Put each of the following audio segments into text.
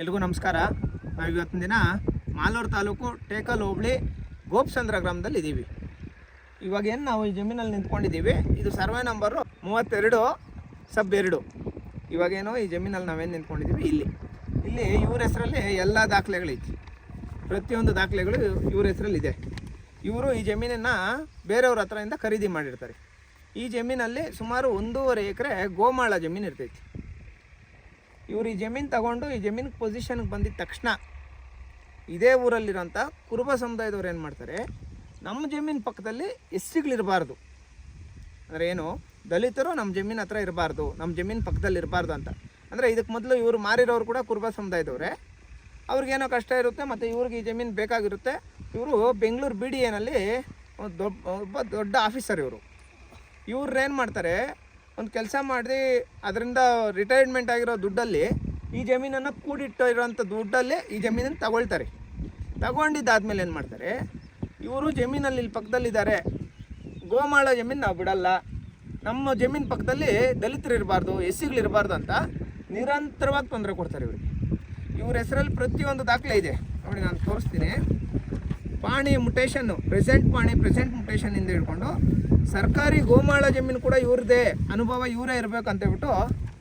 ಎಲ್ರಿಗೂ ನಮಸ್ಕಾರ. ನಾವು ಇವತ್ತಿನ ದಿನ ಮಾಲೂರು ತಾಲೂಕು ಟೇಕಲ್ ಹೋಬಳಿ ಗೋಪ್ಸಂದ್ರ ಗ್ರಾಮದಲ್ಲಿ ಇದ್ದೀವಿ. ಇವಾಗ ಏನು ನಾವು ಈ ಜಮೀನಲ್ಲಿ ನಿಂತ್ಕೊಂಡಿದ್ದೀವಿ. ಇದು ಸರ್ವೆ ನಂಬರು ಮೂವತ್ತೆರಡು ಸಬ್ ಎರಡು. ಇವಾಗೇನೋ ಈ ಜಮೀನಲ್ಲಿ ನಾವೇನು ನಿಂತ್ಕೊಂಡಿದ್ದೀವಿ? ಇಲ್ಲಿ. ಇಲ್ಲಿ ಇವ್ರ ಹೆಸರಲ್ಲಿ ಎಲ್ಲ ದಾಖಲೆಗಳೈತಿ ಪ್ರತಿಯೊಂದು ದಾಖಲೆಗಳು ಇವ್ರ ಹೆಸರಲ್ಲಿದೆ ಇವರು ಈ ಜಮೀನನ್ನು ಬೇರೆಯವ್ರ ಹತ್ರದಿಂದ ಖರೀದಿ ಮಾಡಿರ್ತಾರೆ. ಈ ಜಮೀನಲ್ಲಿ ಸುಮಾರು ಒಂದೂವರೆ ಎಕರೆ ಗೋಮಾಳ ಜಮೀನು ಇರ್ತೈತಿ ಇವ್ರು ಈ ಜಮೀನು ತಗೊಂಡು ಈ ಜಮೀನು ಪೊಸಿಷನ್ಗೆ ಬಂದಿದ ತಕ್ಷಣ ಇದೇ ಊರಲ್ಲಿರೋಂಥ ಕುರುಬ ಸಮುದಾಯದವ್ರು ಏನು ಮಾಡ್ತಾರೆ? ನಮ್ಮ ಜಮೀನು ಪಕ್ಕದಲ್ಲಿ ಎಸ್ ಸಿಗಳಿರಬಾರ್ದು ಅಂದರೆ ಏನು? ದಲಿತರು ನಮ್ಮ ಜಮೀನ್ ಹತ್ರ ಇರಬಾರ್ದು, ನಮ್ಮ ಜಮೀನು ಪಕ್ಕದಲ್ಲಿ ಇರಬಾರ್ದು ಅಂತ. ಅಂದರೆ ಇದಕ್ಕೆ ಮೊದಲು ಇವರು ಮಾರಿರೋರು ಕೂಡ ಕುರುಬ ಸಮುದಾಯದವರೇ. ಅವ್ರಿಗೇನೋ ಕಷ್ಟ ಇರುತ್ತೆ ಮತ್ತು ಇವ್ರಿಗೆ ಈ ಜಮೀನು ಬೇಕಾಗಿರುತ್ತೆ. ಇವರು ಬೆಂಗಳೂರು ಬಿ ಡಿ ಎನಲ್ಲಿ ದೊಡ್ಡ, ಒಬ್ಬ ದೊಡ್ಡ ಆಫೀಸರ್ ಇವರು. ಇವ್ರು ಏನು ಮಾಡ್ತಾರೆ? ಒಂದು ಕೆಲಸ ಮಾಡಿ ಅದರಿಂದ ರಿಟೈರ್ಮೆಂಟ್ ಆಗಿರೋ ದುಡ್ಡಲ್ಲಿ ಈ ಜಮೀನನ್ನು ಕೂಡಿಟ್ಟು ಇರೋಂಥ ದುಡ್ಡಲ್ಲಿ ಈ ಜಮೀನನ್ನು ತಗೊಳ್ತಾರೆ. ತಗೊಂಡಿದ್ದಾದ್ಮೇಲೆ ಏನು ಮಾಡ್ತಾರೆ, ಇವರು ಜಮೀನಲ್ಲಿ ಇಲ್ಲಿ ಪಕ್ಕದಲ್ಲಿದ್ದಾರೆ. ಗೋಮಾಳ ಜಮೀನು ನಾವು ಬಿಡಲ್ಲ. ನಮ್ಮ ಜಮೀನು ಪಕ್ಕದಲ್ಲಿ ದಲಿತರು ಇರಬಾರ್ದು ಸಿಗಳಿರಬಾರ್ದು ಅಂತ ನಿರಂತರವಾಗಿ ತೊಂದರೆ ಕೊಡ್ತಾರೆ ಇವರಿಗೆ. ಇವ್ರ ಹೆಸರಲ್ಲಿ ಪ್ರತಿಯೊಂದು ದಾಖಲೆ ಇದೆ. ನೋಡಿ, ನಾನು ತೋರಿಸ್ತೀನಿ. ಪಾಣಿ ಮುಟೇಶನ್ನು ಪ್ರೆಸೆಂಟ್ ಪಾಣಿ ಪ್ರೆಸೆಂಟ್ ಮುಟೇಶನ್ನಿಂದ ಹಿಡ್ಕೊಂಡು ಸರ್ಕಾರಿ ಗೋಮಾಳ ಜಮೀನು ಕೂಡ ಇವ್ರದೇ ಅನುಭವ ಇವರೇ ಇರಬೇಕು ಅಂತ ಹೇಳ್ಬಿಟ್ಟು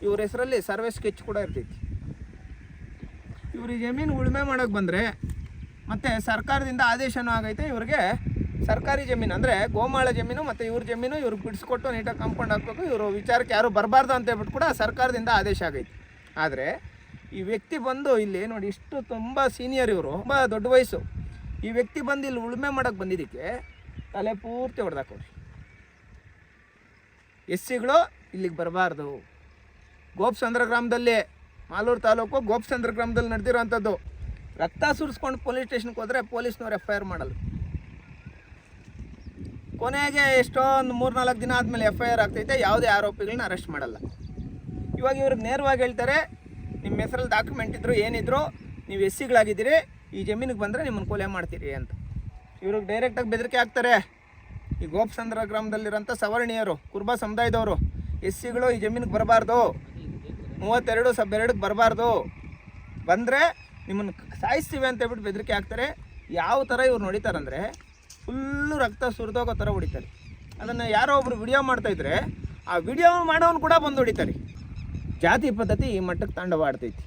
ಇವ್ರ ಹೆಸರಲ್ಲಿ ಸರ್ವೆ ಸ್ಕೆಚ್ ಕೂಡ ಇರ್ತೈತಿ. ಇವ್ರಿಗೆ ಜಮೀನು ಉಳುಮೆ ಮಾಡೋಕೆ ಬಂದರೆ ಮತ್ತು ಸರ್ಕಾರದಿಂದ ಆದೇಶನೂ ಆಗೈತೆ. ಇವ್ರಿಗೆ ಸರ್ಕಾರಿ ಜಮೀನು ಅಂದರೆ ಗೋಮಾಳ ಜಮೀನು ಮತ್ತು ಇವ್ರ ಜಮೀನು ಇವ್ರಿಗೆ ಬಿಡಿಸ್ಕೊಟ್ಟು ನೀಟಾಗಿ ಕಾಂಪೌಂಡ್ ಹಾಕ್ಬೇಕು. ಇವರು ವಿಚಾರಕ್ಕೆ ಯಾರು ಬರಬಾರ್ದು ಅಂತ ಹೇಳ್ಬಿಟ್ಟು ಕೂಡ ಸರ್ಕಾರದಿಂದ ಆದೇಶ ಆಗೈತೆ. ಆದರೆ ಈ ವ್ಯಕ್ತಿ ಬಂದು ಇಲ್ಲಿ ನೋಡಿ ಇಷ್ಟು ತುಂಬ ಸೀನಿಯರ್ ಇವರು, ತುಂಬ ದೊಡ್ಡ ವಯಸ್ಸು. ಈ ವ್ಯಕ್ತಿ ಬಂದು ಇಲ್ಲಿ ಉಳುಮೆ ಮಾಡೋಕ್ಕೆ ಬಂದಿದ್ದಕ್ಕೆ ತಲೆ ಪೂರ್ತಿ ಹೊಡೆದಾಕೋರಿ ಎಸ್ ಸಿಗಳು ಇಲ್ಲಿಗೆ ಬರಬಾರ್ದು. ಗೋಪ್ಸಂದ್ರ ಗ್ರಾಮದಲ್ಲಿ ಮಾಲೂರು ತಾಲೂಕು ಗೋಪ್ಸಂದ್ರ ಗ್ರಾಮದಲ್ಲಿ ನಡೆದಿರೋವಂಥದ್ದು. ರಕ್ತ ಸುರಿಸ್ಕೊಂಡು ಪೊಲೀಸ್ ಸ್ಟೇಷನ್ಗೆ ಹೋದರೆ ಪೊಲೀಸ್ನವ್ರು ಎಫ್ ಐ ಆರ್ ಮಾಡಲ್ಲ. ಕೊನೆಗೆ ಎಷ್ಟೋ ಒಂದು ಮೂರು ನಾಲ್ಕು ದಿನ ಆದಮೇಲೆ ಎಫ್ ಐ ಆರ್ ಆಗ್ತೈತೆ, ಯಾವುದೇ ಆರೋಪಿಗಳನ್ನ ಅರೆಸ್ಟ್ ಮಾಡಲ್ಲ. ಇವಾಗ ಇವ್ರಿಗೆ ನೇರವಾಗಿ ಹೇಳ್ತಾರೆ, ನಿಮ್ಮ ಹೆಸರಲ್ಲಿ ಡಾಕ್ಯುಮೆಂಟ್ ಇದ್ರು ಏನಿದ್ರು ನೀವು ಎಸ್ ಸಿಗಳಾಗಿದ್ದೀರಿ ಈ ಜಮೀನಿಗೆ ಬಂದರೆ ನಿಮ್ಮನ್ನು ಕೊಲೆ ಮಾಡ್ತೀರಿ ಅಂತ. ಇವ್ರಿಗೆ ಡೈರೆಕ್ಟಾಗಿ ಬೆದರಿಕೆ ಹಾಕ್ತಾರೆ. ಈ ಗೋಪ್ಸಂದ್ರ ಗ್ರಾಮದಲ್ಲಿರೋಂಥ ಸವರ್ಣೀಯರು, ಕುರ್ಬಾ ಸಮುದಾಯದವರು ಎಸ್ ಸಿಗಳು ಈ ಜಮೀನಿಗೆ ಬರಬಾರ್ದು. ಮೂವತ್ತೆರಡು ಸಬ್ ಎರಡಕ್ಕೆ ಬರಬಾರ್ದು. ಬಂದರೆ ನಿಮ್ಮನ್ನು ಸಾಯಿಸ್ತೀವಿ ಅಂತ ಹೇಳ್ಬಿಟ್ಟು ಬೆದರಿಕೆ ಹಾಕ್ತಾರೆ. ಯಾವ ಥರ ಇವ್ರು ನೋಡಿತಾರಂದರೆ ಫುಲ್ಲು ರಕ್ತ ಸುರಿದೋಗೋ ಥರ ಹೊಡಿತಾರೆ. ಅದನ್ನು ಯಾರೋ ಒಬ್ರು ವಿಡಿಯೋ ಮಾಡ್ತಾಯಿದ್ರೆ ಆ ವಿಡಿಯೋ ಮಾಡೋನು ಕೂಡ ಬಂದು ಹೊಡಿತಾರೆ. ಜಾತಿ ಪದ್ಧತಿ ಈ ಮಟ್ಟಕ್ಕೆ ತಾಂಡವಾಡ್ತೈತಿ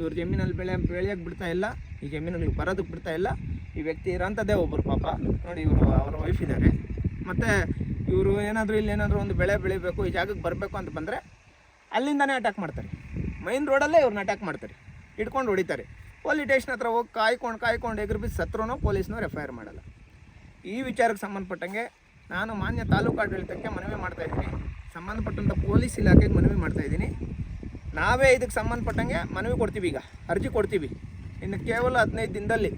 ಇವ್ರ ಜಮೀನಲ್ಲಿ ಬೆಳೆ ಬೆಳೆಯೋಕ್ಕೆ ಬಿಡ್ತಾ ಇಲ್ಲ, ಈ ಜಮೀನುಗಳಿಗೆ ಬರೋದಕ್ಕೆ ಬಿಡ್ತಾ ಇಲ್ಲ. ಈ ವ್ಯಕ್ತಿ ಇರೋಂಥದ್ದೇ ಒಬ್ಬರು ಪಾಪ. ನೋಡಿ ಇವರು, ಅವ್ರ ವೈಫ್ ಇದ್ದಾರೆ ಮತ್ತು ಇವರು ಏನಾದರೂ ಇಲ್ಲಿ ಏನಾದರೂ ಒಂದು ಬೆಳೆ ಬೆಳಿಬೇಕು, ಈ ಜಾಗಕ್ಕೆ ಬರಬೇಕು ಅಂತ ಬಂದರೆ ಅಲ್ಲಿಂದನೇ ಅಟ್ಯಾಕ್ ಮಾಡ್ತಾರೆ. ಮೈನ್ ರೋಡಲ್ಲೇ ಇವ್ರನ್ನ ಅಟ್ಯಾಕ್ ಮಾಡ್ತಾರೆ. ಹಿಡ್ಕೊಂಡು ಹೊಡಿತಾರೆ. ಪೊಲೀಸ್ ಸ್ಟೇಷನ್ ಹತ್ರ ಹೋಗಿ ಕಾಯ್ಕೊಂಡು ಕಾಯ್ಕೊಂಡು ಎದುರು ಬಿಸಿ ಸತ್ರೂ ಪೊಲೀಸ್ನೂ ಎಫ್ ಐ ಆರ್ ಮಾಡಲ್ಲ. ಈ ವಿಚಾರಕ್ಕೆ ಸಂಬಂಧಪಟ್ಟಂಗೆ ನಾನು ಮಾನ್ಯ ತಾಲೂಕು ಆಡಳಿತಕ್ಕೆ ಮನವಿ ಮಾಡ್ತಾ ಇದ್ದೀನಿ. ಸಂಬಂಧಪಟ್ಟಂಥ ಪೊಲೀಸ್ ಇಲಾಖೆಗೆ ಮನವಿ ಮಾಡ್ತಾ ಇದ್ದೀನಿ. ನಾವೇ ಇದಕ್ಕೆ ಸಂಬಂಧಪಟ್ಟಂಗೆ ಮನವಿ ಕೊಡ್ತೀವಿ ಈಗ, ಅರ್ಜಿ ಕೊಡ್ತೀವಿ. ಇನ್ನು ಕೇವಲ ಹದಿನೈದು ದಿನದಲ್ಲಿ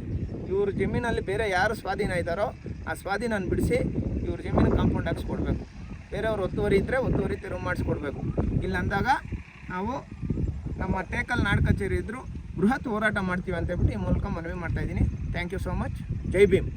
ಇವ್ರ ಜಮೀನಲ್ಲಿ ಬೇರೆ ಯಾರು ಸ್ವಾಧೀನ ಇದ್ದಾರೋ ಆ ಸ್ವಾಧೀನ ಬಿಡಿಸಿ ಇವ್ರ ಜಮೀನು ಕಾಂಪೌಂಡ್ ಹಾಕ್ಸ್ಕೊಡ್ಬೇಕು. ಬೇರೆಯವ್ರು ಒತ್ತುವರಿ ಇದ್ದರೆ ಒತ್ತುವರಿ ತೆರವು ಮಾಡಿಸ್ಕೊಡ್ಬೇಕು. ಇಲ್ಲ ಅಂದಾಗ ನಾವು ನಮ್ಮ ಟೇಕಲ್ ನಾಡ್ ಕಚೇರಿ ಇದ್ದರೂ ಬೃಹತ್ ಹೋರಾಟ ಮಾಡ್ತೀವಿ ಅಂತ ಹೇಳ್ಬಿಟ್ಟು ಈ ಮೂಲಕ ಮನವಿ ಮಾಡ್ತಾ ಇದ್ದೀನಿ. Thank you so much Jai Bhim.